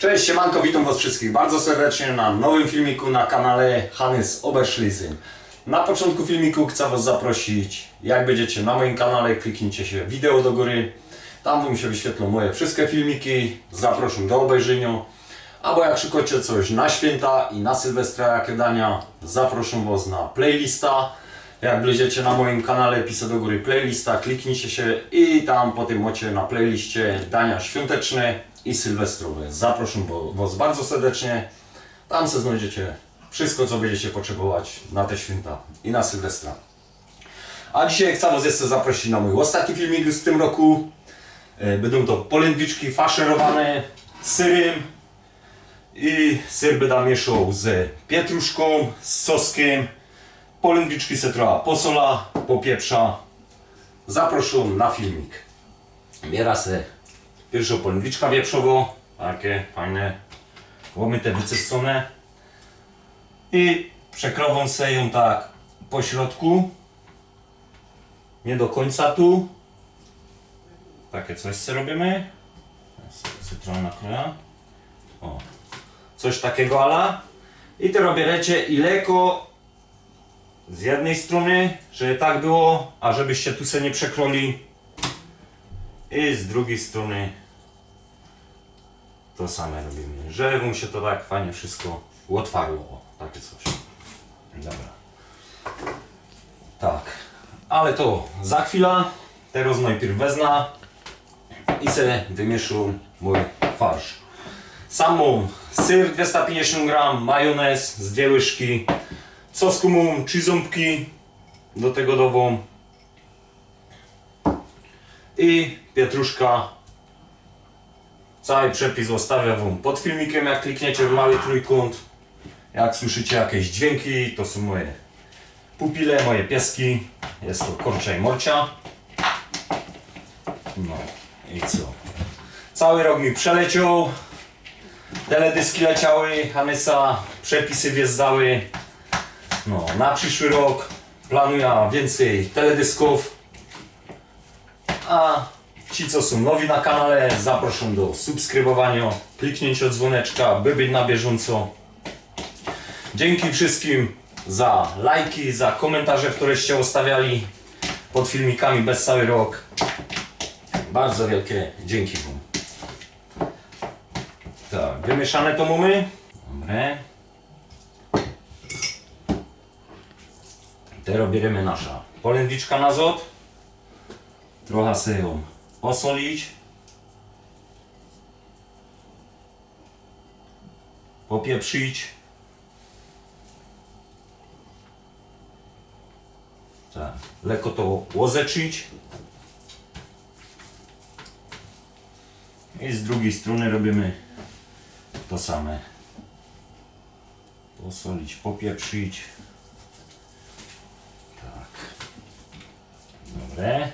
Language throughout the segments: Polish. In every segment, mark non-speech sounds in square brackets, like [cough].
Cześć, siemanko, witam was wszystkich bardzo serdecznie na nowym filmiku na kanale Hannes Oberschließen. Na początku filmiku chcę was zaprosić, jak będziecie na moim kanale, kliknijcie się wideo do góry. Tam wam się wyświetlą moje wszystkie filmiki, zapraszam do obejrzenia. Albo jak szukacie coś na święta i na Sylwestra jakie dania, zapraszam was na playlista. Jak będziecie na moim kanale, piszę do góry playlista, kliknijcie się i tam potem macie na playliście dania świąteczne i sylwestrowe. Zapraszam was bardzo serdecznie. Tam se znajdziecie wszystko, co będziecie potrzebować na te święta i na Sylwestra. A dzisiaj chcę was jeszcze zaprosić na mój ostatni filmik z tym roku. E, Będą to polędwiczki faszerowane z syrem, i syr będę mieszał z pietruszką, z soskiem. Polędwiczki se trochę posola, popieprza. Zapraszam na filmik. Biera se pierwszą polędwiczka wieprzowo, takie fajne, łomyte, wycystone. I przekrową se ją tak po środku. Nie do końca tu. Takie coś se robimy. Cytrona nakroja. O, coś takiego ala i to robierecie i leko z jednej strony, żeby tak było, a żebyście tu se nie przekroli. I z drugiej strony to same robimy, żeby mu się to tak fajnie wszystko uotwarło, o, takie coś. Dobra. Tak, ale to za chwilę, teraz najpierw wezna i se wymieszam mój farsz. Samą syr 250 gram, majonez z dwie łyżki, sos kumum, trzy ząbki, do tego dową i pietruszka. Cały przepis zostawiam wam pod filmikiem, jak klikniecie w mały trójkąt. Jak słyszycie jakieś dźwięki, to są moje pupile, moje pieski. Jest to korcza i morcia. No i co? Cały rok mi przeleciał. Teledyski leciały, Hanesa, przepisy wjeżdżały. No, na przyszły rok planuję więcej teledysków. A ci, co są nowi na kanale, zapraszam do subskrybowania, kliknięcia dzwoneczka, by być na bieżąco. Dzięki wszystkim za lajki, za komentarze, któreście ustawiali pod filmikami bez cały rok. Bardzo wielkie dzięki wam. Tak, wymieszane to mamy. Teraz bierzemy nasza polędwiczka na zot. Trochę sobie ją osolić. Popieprzyć. Tak, lekko to łozeczyć. I z drugiej strony robimy to same. Posolić, popieprzyć. Dobre.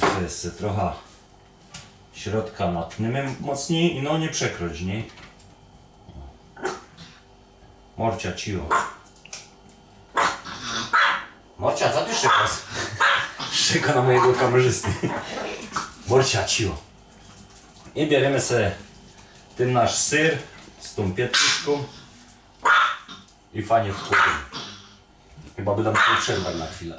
Tu jest trochę środka natniemy mocniej i no nie przekroć, nie? Morcia ciło. Morcia, co ty szykasz? Szyka na mojego kamerzysty. Morcia ciło. I bierzemy sobie ten nasz syr z tą pietruszką i fajnie wkładamy. Chyba będę musiał przerwać na chwilę.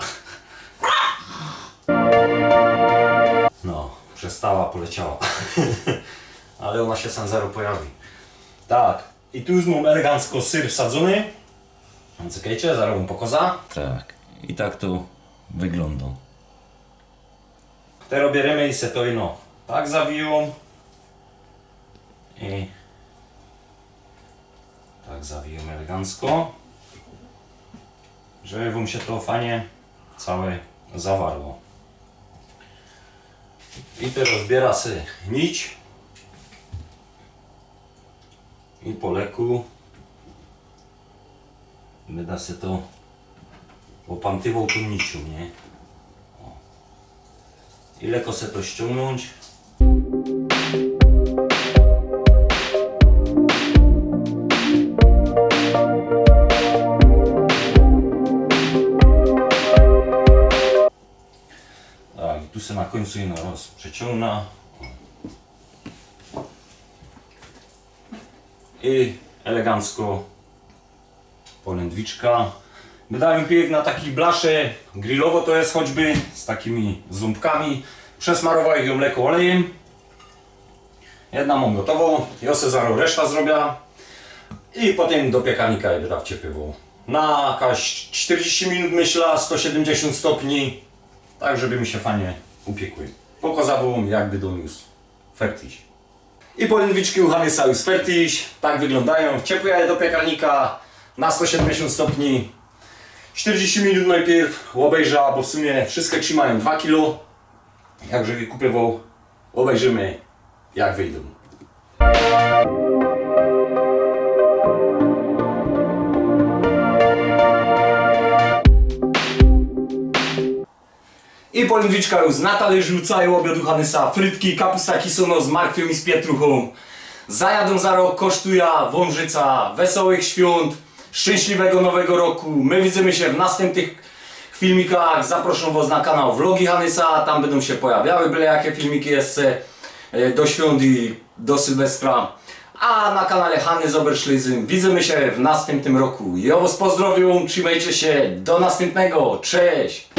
Przestała, poleciała. [laughs] Ale ona się zero pojawi. Tak, i tu już mam elegancko syr wsadzony. Czekajcie, zaraz mu pokaza. Tak, i tak to wygląda. Teraz bierzemy i se to ino tak zawiją. I tak zawijemy elegancko, żeby wam się to fajnie całe zawarło. I teraz zbiera się nić i po leku wyda się to opantywał tą nicią, nie? I lekko se to ściągnąć. Tu se na końcu ino roz i elegancko polędwiczka. Wydałem piłek na taki blasze grillowo to jest choćby z takimi ząbkami. Przesmarowałem ją mleko olejem. Jedna mam gotową, Jose zaraz reszta zrobiła. I potem do piekarnika je wyda wciepywał. Na jakaś 40 minut myślę, 170 stopni. Tak, żeby mi się fajnie upiekły. Pokazał jakby doniósł fertiś. I polędwiczki u Hanysa już fertiś. Tak wyglądają. Ciepłe je do piekarnika na 170 stopni. 40 minut najpierw obejrzę, bo w sumie wszystkie trzymają 2 kg. Jakże je kupował, obejrzymy jak wyjdą. I polędwiczka już na talerz rzucają obiad Hanysa. Frytki, kapusta kisono z marchwią i z pietruchą. Zajadą za rok, kosztuje Wążyca. Wesołych świąt, szczęśliwego nowego roku. My widzimy się w następnych filmikach. Zaproszę Was na kanał Vlogi Hanysa. Tam będą się pojawiały byle jakie filmiki jeszcze e, do świąt i do Sylwestra. A na kanale Hany Zoberschlizyn widzimy się w następnym roku. Ja Was pozdrowię, trzymajcie się, do następnego, cześć!